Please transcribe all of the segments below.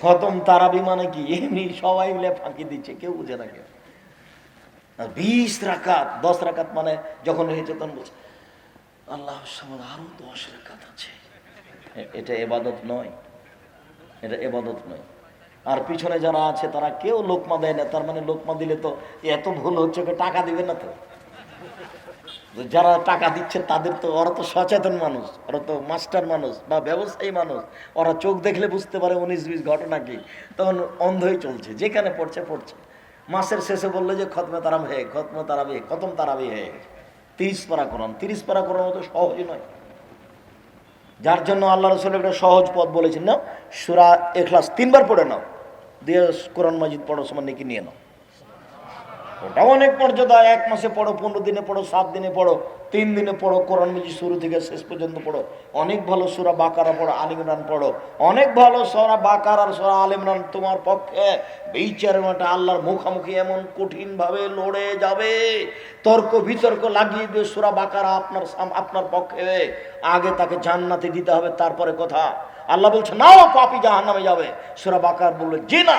খতম তারাবি মানে কি? এমনি সবাই মিলে ফাঁকি দিচ্ছে, কেউ বুঝে না কেউ। বিশ রাকাত, দশ রাকাত মানে যখন হয়েছে তখন বলছে আল্লাহ আরও দশ রাকাত আছে। এটা এবাদত নয়। এটা এবাদত নয়। আর পিছনে যারা আছে, তারা কেউ লোকমা দেয় না। তার মানে লোকমা দিলে তো এত ভুল হচ্ছে টাকা দিবে না তো? যারা টাকা দিচ্ছে তাদের তো, ওরা তো সচেতন মানুষ, ওরা তো মাস্টার মানুষ বা ব্যবসায়ী মানুষ। ওরা চোখ দেখলে বুঝতে পারে উনিশ বিশ ঘটনা কি। তখন অন্ধই চলছে, যেখানে পড়ছে পড়ছে। মাসের শেষে বলল যে, খতমে তারাম হে খতমে তারাবি খতম তারাবি হে তিরিশ পারা কোরআন তিরিশ পারা কোরআন তো সহজই নয়। যার জন্য আল্লাহ রসুল একটা সহজ পথ বলেছেন না সুরা এখলাস তিনবার পড়ে নাও। দিয়ে কোরআন মাজিদ পড়ো সময় নাকি নিয়ে নাও। ওটাও অনেক মর্যাদা। এক মাসে পড়ো, পনেরো দিনে পড়ো, সাত দিনে পড়ো, তিন দিনে পড়ো, কোরআন মিজি শুরু থেকে শেষ পর্যন্ত পড়ো। অনেক ভালো সুরা বাকারা পড়ো আলিমরান পড়ো। অনেক ভালো সরা বাকার আর সরা আলিমরান তোমার পক্ষে। বিচারের মাঠে আল্লাহর মুখামুখি এমন কঠিন ভাবে লড়ে যাবে। তর্ক বিতর্ক লাগিয়ে দিয়ে সুরা বাকারা আপনার আপনার পক্ষে। আগে তাকে জান্নাতে দিতে হবে, তারপরে কথা। আল্লাহ বলছে, নাও, পাপি জাহান নামে যাবে। সুরা বাকার বলল, জি না।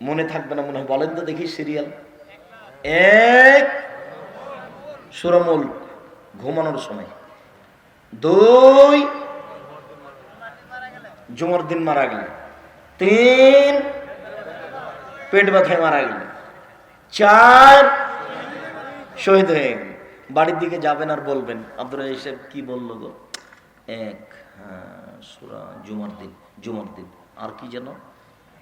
মনে থাকবে না মনে হয়। বলেন তো দেখি সিরিয়াল এক, সুরমুল, ঘুমানোর সময়। দুই, জুমার দিন মারা গেল। তিন, পেট ব্যথায় মারা গেল। চার, শহীদ হয়ে গেল। বাড়ির দিকে যাবেন আর বলবেন আব্দুল সাহেব কি বলল গো? এক হ্যাঁ সুরা জুমার দিন জুমার দিন। আর কি যেন?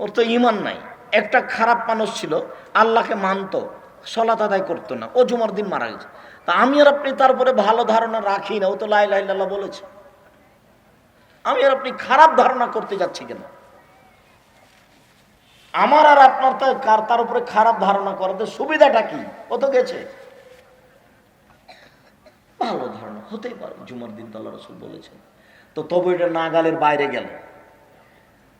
ওর তো ইমান নাই। একটা খারাপ মানুষ ছিল, আল্লাহকে মানতো সলাত আদায় করতো না, ও জুমার দিন মারা গেছে। তা আমি আর আপনি তারপরে ভালো ধারণা রাখি না, ও তো লাই লাইল্লাহ বলেছে। আমি আর আপনি খারাপ ধারণা করতে যাচ্ছি কেন? আমার আর আপনার কার তার উপরে খারাপ ধারণা করাতে সুবিধাটা কি? ও তো গেছে। ভালো ধারণা, হতেই পারে, জুমার দিন তো আল্লাহ রসুল বলেছেন। তো তবু এটা নাগালের বাইরে গেল।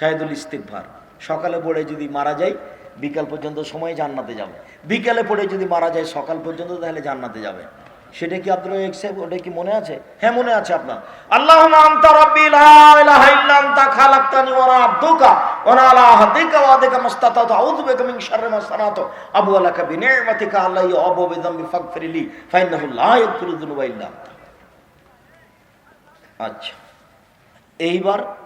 শাহিদুল ইস্তেকভার সকালে পড়ে যদি মারা যায় বিকাল পর্যন্ত সময় জান্নাতে যাবে। বিকালে পড়ে যদি মারা যায়, সকাল পর্যন্ত তাহলে জান্নাতে যাবে। সেটা কি সাহেব, ওটা কি মনে আছে? হ্যাঁ মনে আছে আপনার। আল্লাহ আনতা আবু আনতা। আচ্ছা। এইবার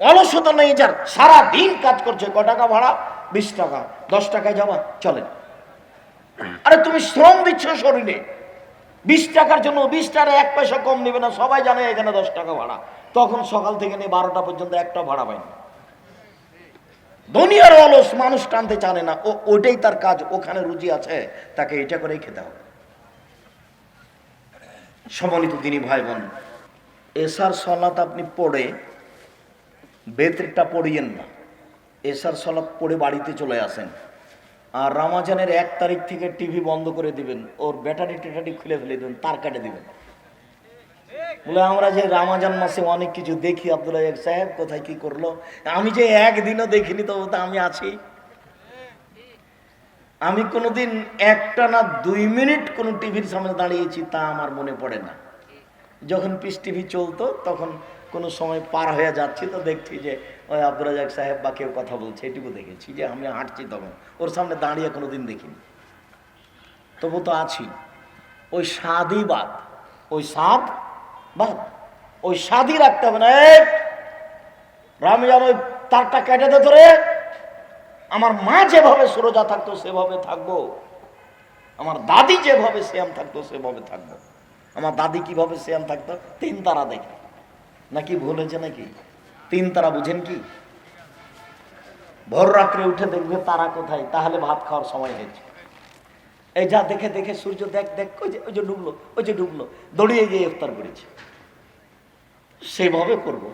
অলসতা নেই যার সারা দিন কাজ করছে, ক টাকা ভাড়া? বিশ টাকা, দশ টাকায় যাওয়া চলে। আরে তুমি শ্রম দিচ্ছ শরীরে। বিশ টাকার জন্য বিশ টাকা এক পয়সা কম নেবে না, সবাই জানে এখানে দশ টাকা ভাড়া। তখন সকাল থেকে নিয়ে বারোটা পর্যন্ত একটা ভাড়া পায়নি দুনিয়ার অলস, মানুষ টানতে জানে না। ও ওটাই তার কাজ, ওখানে রুজি আছে, তাকে এটা করেই খেতে হবে। সম্মানিত তিনি ভাই বোন এসার সলাত আপনি পড়ে বেতরটা পড়িয়েন না। এসার সলাপ পড়ে বাড়িতে চলে আসেন। আর রামাজানের এক তারিখ থেকে টিভি বন্ধ করে দিবেন। ওর ব্যাটারি টেটারি খুলে ফেলে দেবেন, তার কাটে দিবেন। বলে, আমরা যে রামাজান মাসে অনেক কিছু দেখি, আবদুল্লাহ সাহেব কোথায় কি করল? আমি যে একদিনও দেখিনি, তবু তো আমি আছি। আমি কোনোদিন একটা না দুই মিনিট কোনো টিভির সামনে দাঁড়িয়েছি, তা আমার মনে পড়ে না। যখন পিস টিভি চলতো, তখন কোনো সময় পার হয়ে যাচ্ছি, তো দেখছি যে ওই আব্দুল সাহেব বা কেউ কথা বলছে, এটুকু দেখেছি যে আমি হাঁটছি তখন। ওর সামনে দাঁড়িয়ে কোনো দিন দেখিনি। তবু তো আছি। ওই স্বাদই বাদ, ওই স্বাদ বাদ, ওই স্বাদই রাখতে হবে না। ওই তারটা কেটে দে ধরে আমার মা যেভাবে সুরজা থাকতো, সেভাবে থাকব। আমার দাদি যেভাবে শ্যাম থাকতো, সেভাবে থাকব। আমার দাদি কীভাবে শ্যাম থাকতো, তিন তারা দেখে। নাকি ভুল হয়েছে নাকি? তিন তারা বুঝেন কি? ভোর রাত্রে উঠে দেখবে তারা কোথায়, তাহলে ভাত খাওয়ার সময় হয়েছে। এই যা দেখে দেখে সূর্য দেখ দেখ, ওই যে ওই যে ডুবলো, ওই যে ডুবলো, দৌড়িয়ে গিয়ে ইফতার করেছে। সেভাবে করব।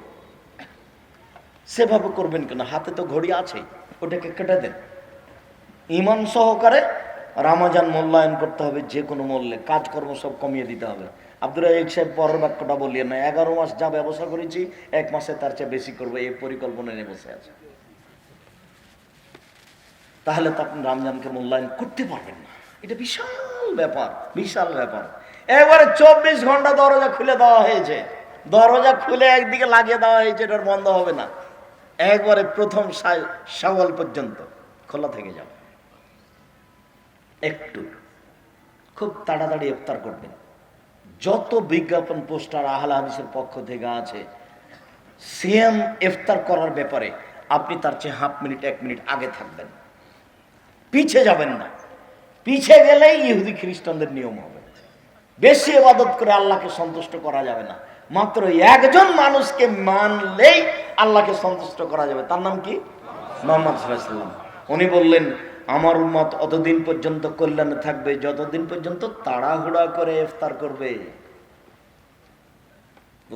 সেভাবে করবেন কেন? হাতে তো ঘড়ি আছে, ওটাকে কেটে দেন। ইমান সহকারে রামাজান মূল্যায়ন করতে হবে, যে কোনো মূল্যে। কাজকর্ম সব কমিয়ে দিতে হবে। আব্দুল এক সাহেব পরের বাক্যটা বলিয়ে না, এগারো মাস যা ব্যবসা করেছি, এক মাসে তার চেয়ে বেশি করব, এই পরিকল্পনা নিয়ে বসে আছে। তাহলে তো আপনি রামজানকে মূল্যায়ন করতে পারবেন না। এটা বিশাল ব্যাপার বিশাল ব্যাপার। এবারে চব্বিশ ঘণ্টা দরজা খুলে দেওয়া হয়েছে। দরজা খুলে একদিকে লাগিয়ে দেওয়া হয়েছে, এটার বন্ধ হবে না। একবারে প্রথম সাওয়াল পর্যন্ত খোলা থেকে যাবে। একটু, খুব তাড়াতাড়ি ইফতার করবেন। যত বিজ্ঞাপন, পোস্টার, আহল হাদিসের পক্ষ থেকে আছে সেম ইফতার করার ব্যাপারে আপনি তার চেয়ে হাফ মিনিট, এক মিনিট আগে থাকবেন। পিছে যাবেন না। পিছে গেলেই ইহুদি খ্রিস্টানদের নিয়ম হবে। বেশি ইবাদত করে আল্লাহকে সন্তুষ্ট করা যাবে না। মাত্র একজন মানুষকে মানলেই আল্লাহকে সন্তুষ্ট করা যাবে। তার নাম কি? মোহাম্মদ উনি বললেন আমার উম্মত অতদিন পর্যন্ত কল্যাণে থাকবে, যতদিন পর্যন্ত তাড়াহুড়া করে ইফতার করবে।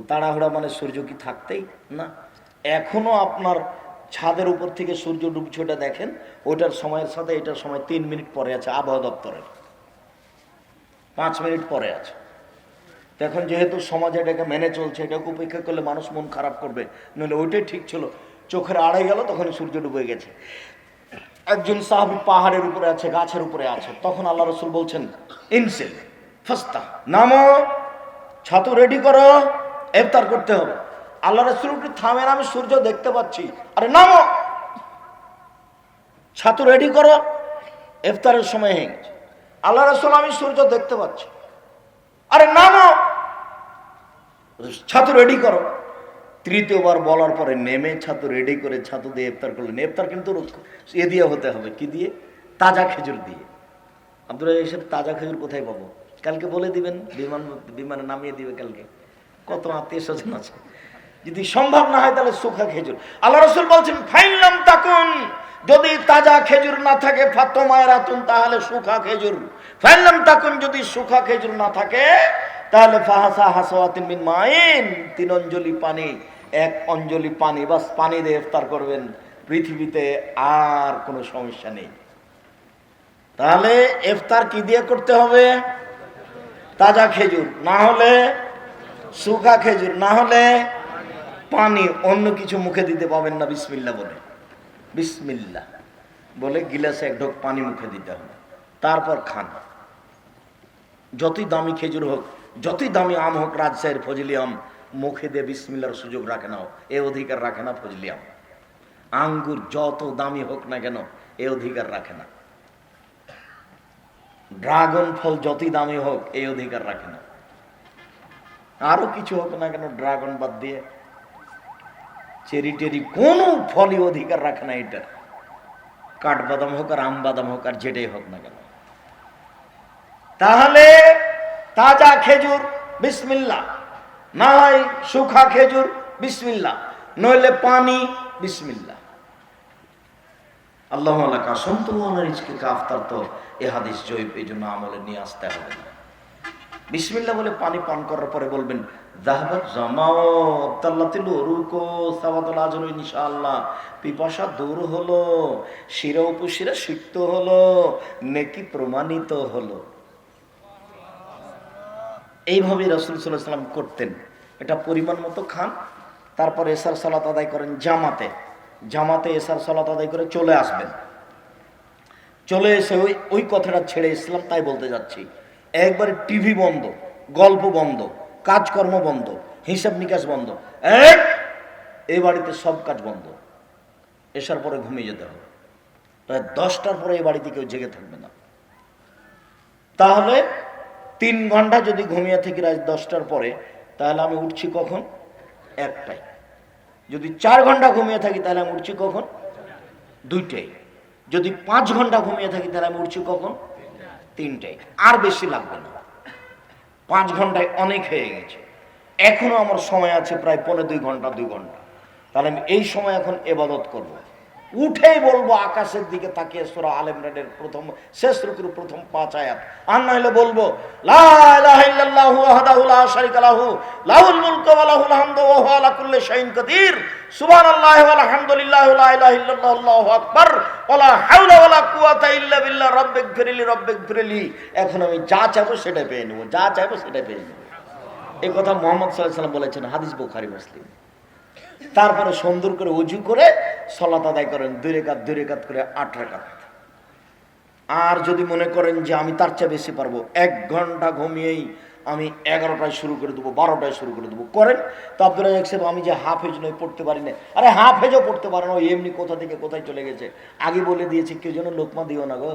তাড়াহুড়া মানে সূর্য কি থাকতেই? না। এখনও আপনার ছাদের উপর থেকে সূর্য ডুবছে ওটা দেখেন, ওটার সময়ের সাথে এটার সময় তিন মিনিট পরে আছে আবহাওয়া দপ্তরের। পাঁচ মিনিট পরে আছে। এখন যেহেতু সমাজ এটাকে মেনে চলছে, এটাকে উপেক্ষা করলে মানুষ মন খারাপ করবে। নইলে ওইটাই ঠিক ছিল। চোখের আড়াই গেল তখন সূর্য ডুবে গেছে। একজন সাহাবি পাহাড়ের উপরে আছে, গাছের উপরে আছে। তখন আল্লাহ রসুল বলছেন, ইনসেল ফাস্তা নামো, ছাতু রেডি করো, ইফতার করতে হবে। আল্লাহ রসুল একটু থামেন, আমি সূর্য দেখতে পাচ্ছি। আরে, নামো! ছাতু রেডি করো, ইফতারের সময় হয়ে আল্লাহ রসুল, আমি সূর্য দেখতে পাচ্ছি। আরে, নামো! ছাতু রেডি করো। তৃতীয়বার বলার পরে নেমে ছাতু রেডি করে ছাতু দিয়ে ইফতার করলেন। ইফতার কিন্তু এ দিয়ে হতে হবে, কি দিয়ে? তাজা খেজুর দিয়ে। আপনারা এসব তাজা খেজুর কোথায় পাবো? কালকে বলে দিবেন, বিমান, বিমানে নামিয়ে দিবে কালকে। কত আত্মীয় স্বজন আছে। যদি সম্ভব না হয় তাহলে সুখা খেজুর। আল্লাহ রসুল বলছেন ফাইনলাম তাকুন। যদি তাজা খেজুর না থাকে ফাতমায়ের আতুন তাহলে সুখা খেজুর। ফাইনলাম তাকুন, যদি সুখা খেজুর না থাকে তাহলে ফাহাসা হাসাওয়াতিন মিন মাইন, তিন অঞ্জলি পানি, এক অঞ্জলি পানি, বাস পানি দিয়ে ইফতার করবেন। পৃথিবীতে আর কোনো সমস্যা নেই। তাহলে ইফতার কি দিয়ে করতে হবে? তাজা খেজুর, না হলে শুকা খেজুর, না হলে পানি, অন্য কিছু মুখে দিতে পাবেন না, বিসমিল্লা বলে। বিসমিল্লা বলে গিলাসে এক ঢোক পানি মুখে দিতে হবে। তারপর খান। যতই দামি খেজুর হোক যতই দামি আম হোক রাজশাহীর ফজলি আম, মুখে দিয়ে বিসমিল্লার সুযোগ রাখে না এ অধিকার রাখে না ফজলি আম। আঙ্গুর যত দামি হোক না কেন, এ অধিকার রাখে না। ড্রাগন ফল যতই দামি হোক এই অধিকার রাখে না। আরও কিছু হোক না কেন, ড্রাগন বাদ দিয়ে। চেরি টেরি কোনো ফলই অধিকার রাখে না এটার। কাঠবাদাম হোক আর আম বাদাম হোক আর যেটাই হোক না কেন। তাহলে তাজা খেজুর বিসমিল্লা না হয় শুখা খেজুর বিসমিল্লা নইলে পানি বিসমিল্লা আল্লাহ কাসম তো এ হাদিস জয়ীব, এই জন্য আমলে নিয়ে আসতে হবে। বিসমিল্লা বলে পানি পান করার পরে বলবেন জাহাবাত পিপাসা দূর হলো, শিরা সিক্ত হলো, নেকি প্রমাণিত হলো। এইভাবে রসুল সাল্লাহ সাল্লাম করতেন। এটা পরিমাণ মতো খান, তারপর এসার সালাত আদায় করেন জামাতে। জামাতে এসার সালাত আদায় করে চলে আসবেন। চলে এসে ওই ওই কথাটা ছেড়ে ইসলাম তাই বলতে যাচ্ছি। একবার টিভি বন্ধ, গল্প বন্ধ, কাজকর্ম বন্ধ, হিসাব নিকাশ বন্ধ। এক এই বাড়িতে সব কাজ বন্ধ। এসার পরে ঘুমিয়ে যেতে হবে। প্রায় দশটার পরে এই বাড়িতে কেউ জেগে থাকবে না। তাহলে তিন ঘণ্টা যদি ঘুমিয়ে থাকি রাত দশটার পরে, তাহলে আমি উঠছি কখন? একটাই যদি চার ঘণ্টা ঘুমিয়ে থাকি, তাহলে আমি উঠছি কখন? দুইটাই যদি পাঁচ ঘণ্টা ঘুমিয়ে থাকি, তাহলে আমি উঠছি কখন? তিনটাই আর বেশি লাগবে না। পাঁচ ঘন্টায় অনেক হয়ে গেছে। এখনও আমার সময় আছে প্রায় পনেরো দুই ঘণ্টা দুই ঘণ্টা। তাহলে আমি এই সময় এখন এবাদত করব। উঠেই বলব, আকাশের দিকে তাকিয়ে সোরা আল প্রথম, শেষ রুকুর প্রথম পাঁচ আয়াত। আর না হলে বলব এখন আমি যা চাইব সেটা পেয়ে নেব, যা চাইব সেটা পেয়ে নেব। এই কথা মোহাম্মদ সাল্লাল্লাহু বলেছেন, হাদিস বুখারী, মুসলিম। তারপরে সুন্দর করে উজু করে সলাত আদায় করেন, দুই রেখাত দুই রেখাত করে আট রেখাত। আর যদি মনে করেন যে আমি তার চেয়ে বেশি পারব, এক ঘণ্টা ঘুমিয়েই আমি এগারোটায় শুরু করে দেবো, বারোটায় শুরু করে দেবো। করেন? তো আব্দুল রাজাক সাহেব, আমি যে হাফ হেজ নয় পড়তে পারি না আরে হাফ হেজও পড়তে পারে না এমনি কোথা থেকে কোথায় চলে গেছে? আগে বলে দিয়েছি, কেউ যেন লোকমা দিও না গো।